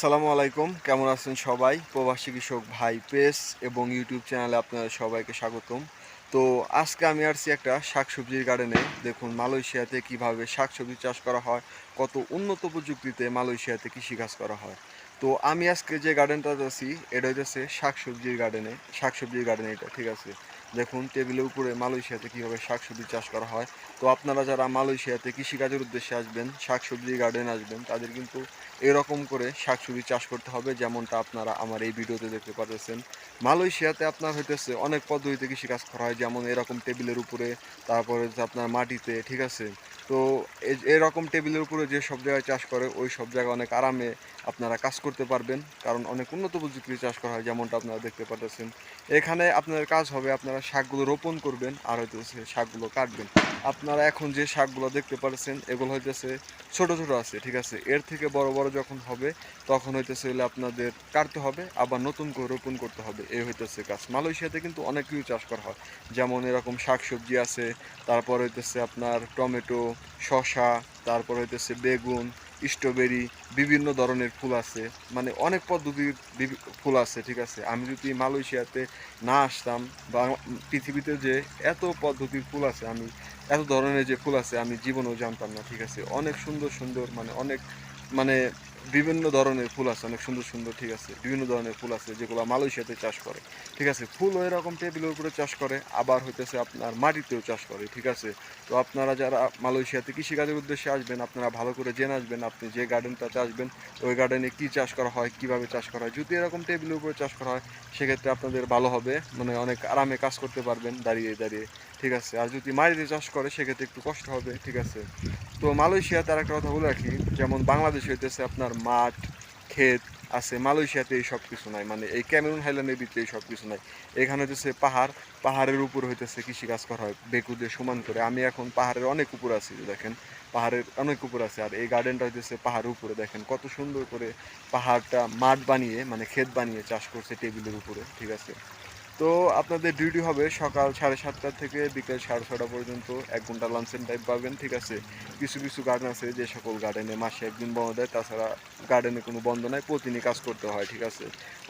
আসসালামু আলাইকুম। কেমন আছেন সবাই? প্রবাসী কৃষক ভাই পেস এবং ইউটিউব চ্যানেলে আপনাদের সবাইকে স্বাগতম। তো আজকে আমি আসছি একটা শাকসবজির গার্ডেনে। দেখুন, মালয়েশিয়াতে কীভাবে শাকসবজি চাষ করা হয়, কত উন্নত প্রযুক্তিতে মালয়েশিয়াতে কৃষিকাজ করা হয়। তো আমি আজকে যে গার্ডেনটাতে আছি, এটা হইতেছে শাকসবজির গার্ডেনে, শাকসবজির গার্ডেন এটা, ঠিক আছে? দেখুন, টেবিলের উপরে মালয়েশিয়াতে কীভাবে শাকসবজি চাষ করা হয়। তো আপনারা যারা মালয়েশিয়াতে কৃষিকাজের উদ্দেশ্যে আসবেন শাকসবজির গার্ডেন আসবেন, তাদের কিন্তু এরকম করে শাকসবজি চাষ করতে হবে, যেমনটা আপনারা আমার এই ভিডিওতে দেখতে পাচ্ছেন মালয়েশিয়াতে আপনার হইতেছে অনেক পদ্ধতিতে কৃষিকাজ করা হয়, যেমন এরকম টেবিলের উপরে, তারপরে আপনার মাটিতে, ঠিক আছে? তো এরকম টেবিলের উপরে যে সব জায়গায় চাষ করে, ওই সব জায়গায় অনেক আরামে আপনারা কাজ করতে পারবেন। কারণ অনেক উন্নত প্রযুক্তির চাষ করা হয়, যেমনটা আপনারা দেখতে পাচ্ছেন এখানে আপনাদের কাজ হবে আপনারা শাকগুলো রোপণ করবেন, আর হইতেছে শাকগুলো কাটবেন। আপনারা এখন যে শাকগুলো দেখতে পাচ্ছেন এগুলো হইতেছে ছোট ছোট আছে, ঠিক আছে? এর থেকে বড় বড় যখন হবে, তখন হইতেছে হলে আপনাদের কাটতে হবে, আবার নতুন করে রোপণ করতে হবে। এই হইতেছে কাজ। মালয়েশিয়াতে কিন্তু অনেক কিছু চাষ করা হয়। যেমন এরকম শাকসবজি আছে, তারপর হইতেছে আপনার টমেটো শসা, তারপর হইতেছে বেগুন, স্ট্রবেরি, বিভিন্ন ধরনের ফুল আছে। মানে অনেক পদ্ধতির ফুল আছে, ঠিক আছে? আমি যদি মালয়েশিয়াতে না আসতাম বা পৃথিবীতে যে এত পদ্ধতির ফুল আছে, আমি, এত ধরনের যে ফুল আছে, আমি জীবনেও জানতাম না, ঠিক আছে? অনেক সুন্দর সুন্দর মানে অনেক মানে বিভিন্ন ধরনের ফুল আছে, অনেক সুন্দর সুন্দর, ঠিক আছে? বিভিন্ন ধরনের ফুল আছে যেগুলো মালয়েশিয়াতে চাষ করে, ঠিক আছে? ফুলও এরকম টেবিলের উপরে চাষ করে, আবার হইতেছে আপনার মাটিতেও চাষ করে, ঠিক আছে? তো আপনারা যারা মালয়েশিয়াতে কৃষিকাজের উদ্দেশ্যে আসবেন, আপনারা ভালো করে জেনে আসবেন আপনি যে গার্ডেনটাতে আসবেন ওই গার্ডেনে কী চাষ করা হয়, কীভাবে চাষ করা হয়। যদি এরকম টেবিলের উপরে চাষ করা হয়, সেক্ষেত্রে আপনাদের ভালো হবে মানে অনেক আরামে কাজ করতে পারবেন দাঁড়িয়ে দাঁড়িয়ে, ঠিক আছে? আর যদি মাটিতে চাষ করে, সেক্ষেত্রে একটু কষ্ট হবে, ঠিক আছে? তো মালয়েশিয়াতে আর একটা কথা বলে রাখি, যেমন বাংলাদেশে হইতেছে আপনার মাঠ, ক্ষেত আছে, মালয়েশিয়াতে এই সব কিছু নাই মানে এই ক্যামেরুন হাইল্যান্ডের ভিতরে এই সব কিছু নাই। এখানে হইতেছে পাহাড়, পাহাড়ের উপর হইতেছে কৃষিকাজ করা হয় বেকু সমান করে। আমি এখন পাহাড়ের অনেক উপর আছি দেখেন, পাহাড়ের অনেক উপর আছে, আর এই গার্ডেনটা হইতেছে পাহাড়ের উপরে, দেখেন কত সুন্দর করে পাহাড়টা মাঠ বানিয়ে মানে ক্ষেত বানিয়ে চাষ করছে টেবিলের উপরে, ঠিক আছে? তো আপনাদের ডিউটি হবে সকাল সাড়ে সাতটা থেকে বিকেল সাড়ে ছটা পর্যন্ত। এক ঘণ্টা লাঞ্চের টাইপ পাবেন, ঠিক আছে? কিছু কিছু গার্ডেন আছে, যে সকল গার্ডেনে মাসে একদিন বন্ধ দেয়, তাছাড়া গার্ডেনে কোনো বন্ধ নাই, প্রতিদিনই কাজ করতে হয়, ঠিক আছে?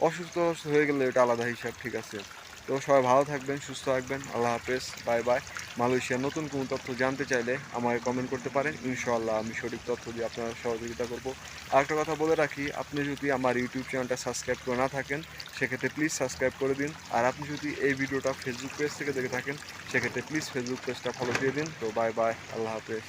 অসুস্থ হয়ে গেলে এটা আলাদা হিসাব, ঠিক আছে? তো সবাই ভালো থাকবেন, সুস্থ থাকবেন। আল্লাহ হাফেজ, বাই বাই। মালয়েশিয়ার নতুন কোনো তথ্য জানতে চাইলে আমাকে কমেন্ট করতে পারেন। ইনশাআল্লাহ আমি সঠিক তথ্য দিয়ে আপনার সহযোগিতা করব। আর একটা কথা বলে রাখি, আপনি যদি আমার ইউটিউব চ্যানেলটা সাবস্ক্রাইব করে না থাকেন, সেক্ষেত্রে প্লিজ সাবস্ক্রাইব করে দিন। আর আপনি যদি এই ভিডিওটা ফেসবুক পেজ থেকে দেখে থাকেন, সেক্ষেত্রে প্লিজ ফেসবুক পেজটা ফলো দিয়ে দিন। তো বাই বাই, আল্লাহ হাফেজ।